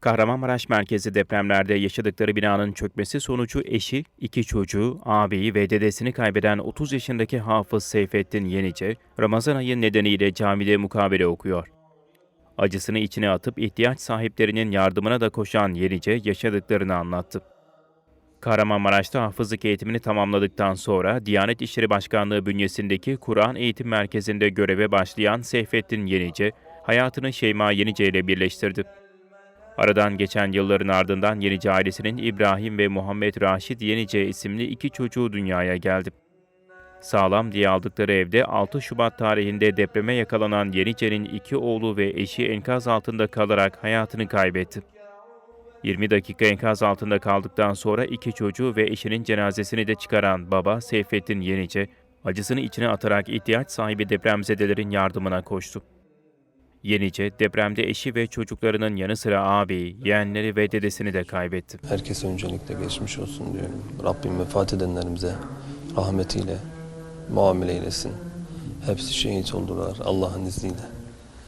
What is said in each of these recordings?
Kahramanmaraş merkezi depremlerde yaşadıkları binanın çökmesi sonucu eşi, iki çocuğu, ağabeyi ve dedesini kaybeden 30 yaşındaki Hafız Seyfettin Yenice, Ramazan ayı nedeniyle camide mukabele okuyor. Acısını içine atıp ihtiyaç sahiplerinin yardımına da koşan Yenice yaşadıklarını anlattı. Kahramanmaraş'ta hafızlık eğitimini tamamladıktan sonra Diyanet İşleri Başkanlığı bünyesindeki Kur'an Eğitim Merkezi'nde göreve başlayan Seyfettin Yenice, hayatını Şeyma Yenice ile birleştirdi. Aradan geçen yılların ardından Yenice ailesinin İbrahim ve Muhammed Raşit Yenice isimli iki çocuğu dünyaya geldi. Sağlam diye aldıkları evde 6 Şubat tarihinde depreme yakalanan Yenice'nin iki oğlu ve eşi enkaz altında kalarak hayatını kaybetti. 20 dakika enkaz altında kaldıktan sonra iki çocuğu ve eşinin cenazesini de çıkaran baba Seyfettin Yenice, acısını içine atarak ihtiyaç sahibi depremzedelerin yardımına koştu. Yenice, depremde eşi ve çocuklarının yanı sıra ağabeyi, yeğenleri ve dedesini de kaybetti. Herkese öncelikle geçmiş olsun diyorum. Rabbim vefat edenlerimize rahmetiyle muamele eylesin. Hepsi şehit oldular Allah'ın izniyle.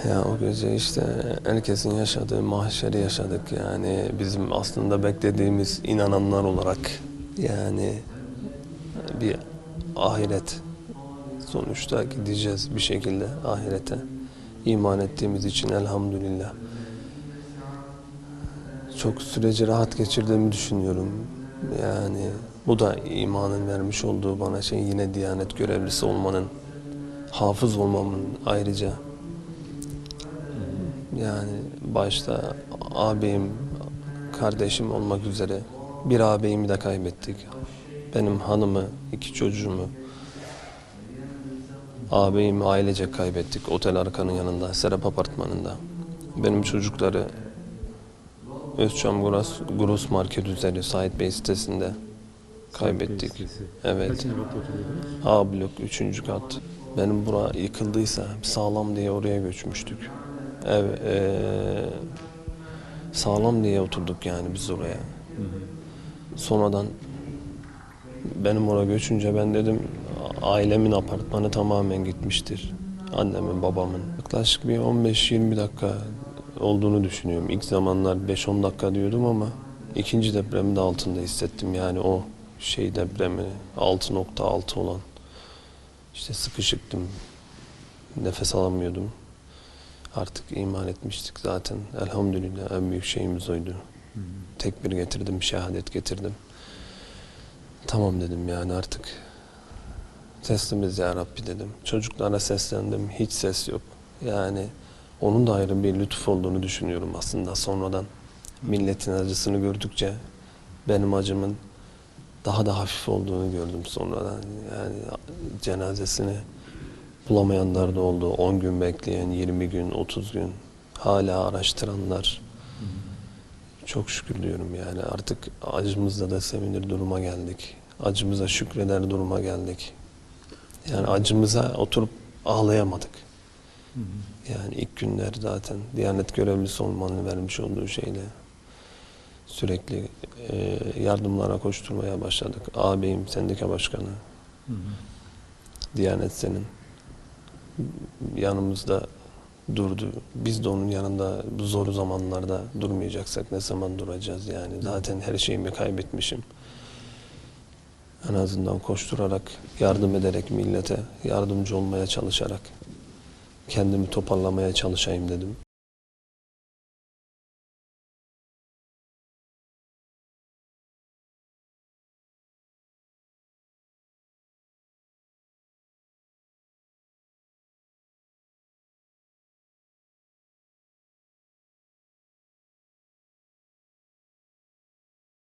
Ya o gece işte herkesin yaşadığı mahşeri yaşadık yani bizim aslında beklediğimiz inananlar olarak yani bir ahiret sonuçta gideceğiz bir şekilde ahirete iman ettiğimiz için elhamdülillah çok süreci rahat geçirdiğimi düşünüyorum. Yani bu da imanın vermiş olduğu bana şey yine diyanet görevlisi olmanın, hafız olmamın ayrıca yani başta ağabeyim, kardeşim olmak üzere bir ağabeyimi de kaybettik. Benim hanımı, iki çocuğumu, ağabeyimi ailece kaybettik. Otel Arkan'ın yanında, Serap Apartmanı'nda. Benim çocukları Özçam Gross, Gross Market üzeri Sait Bey sitesinde kaybettik. Evet. A blok 3. kat. Benim bura yıkıldıysa sağlam diye oraya göçmüştük. Ev eee, sağlam diye oturduk yani biz oraya. Sonradan benim oraya göçünce ben dedim ailemin apartmanı tamamen gitmiştir. Annemin, babamın. Yaklaşık bir 15-20 dakika olduğunu düşünüyorum. İlk zamanlar 5-10 dakika diyordum ama ikinci depremi de altında hissettim. Yani o şey depremi 6.6 olan. İşte sıkışıktım. Nefes alamıyordum. Artık iman etmiştik zaten. Elhamdülillah en büyük şeyimiz oydu. Tekbir getirdim, şehadet getirdim. Tamam dedim yani artık teslimiz ya Rabbi dedim. Çocuklara seslendim, hiç ses yok. Yani onun da ayrı bir lütuf olduğunu düşünüyorum aslında sonradan. Milletin acısını gördükçe benim acımın daha da hafif olduğunu gördüm sonradan. Yani cenazesini bulamayanlar da oldu. 10 gün bekleyen, 20 gün, 30 gün hala araştıranlar. Çok şükür diyorum yani artık acımızda da sevinir duruma geldik. Acımıza şükreder duruma geldik. Yani acımıza oturup ağlayamadık. Yani ilk günler zaten Diyanet görevlisi olmanın vermiş olduğu şeyle sürekli e, yardımlara koşturmaya başladık. Ağabeyim sendika başkanı, Diyanet senin yanımızda durdu. Biz de onun yanında bu zor zamanlarda durmayacaksak ne zaman duracağız yani. Zaten her şeyimi kaybetmişim. En azından koşturarak, yardım ederek millete, yardımcı olmaya çalışarak kendimi toparlamaya çalışayım dedim.